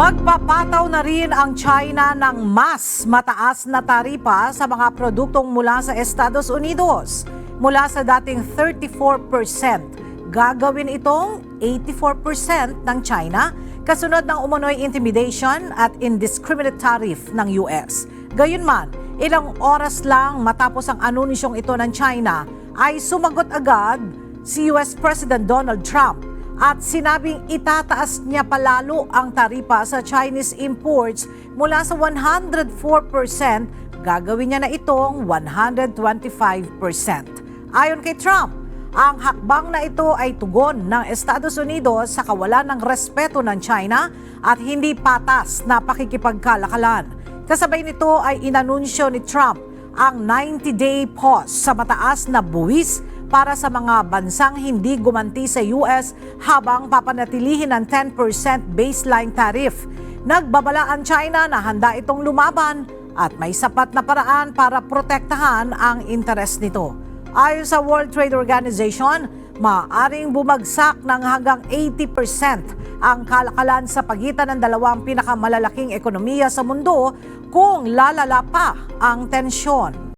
Magpapataw na rin ang China ng mas mataas na taripa sa mga produktong mula sa Estados Unidos. Mula sa dating 34%, gagawin itong 84% ng China kasunod ng umunoy intimidation at indiscriminate tariff ng US. Gayunman, ilang oras lang matapos ang anunsyong ito ng China ay sumagot agad si US President Donald Trump at sinabing itataas niya palalo ang taripa sa Chinese imports mula sa 104%, gagawin niya na itong 125%. Ayon kay Trump, ang hakbang na ito ay tugon ng Estados Unidos sa kawalan ng respeto ng China at hindi patas na pakikipagkalakalan. Kasabay nito ay inanunsyo ni Trump ang 90-day pause sa mataas na buwis para sa mga bansang hindi gumanti sa US habang papanatilihin ang 10% baseline tariff. Nagbabala ang China na handa itong lumaban at may sapat na paraan para protektahan ang interes nito. Ayon sa World Trade Organization, maaaring bumagsak ng hanggang 80% ang kalakalan sa pagitan ng dalawang pinakamalalaking ekonomiya sa mundo kung lalala pa ang tensyon.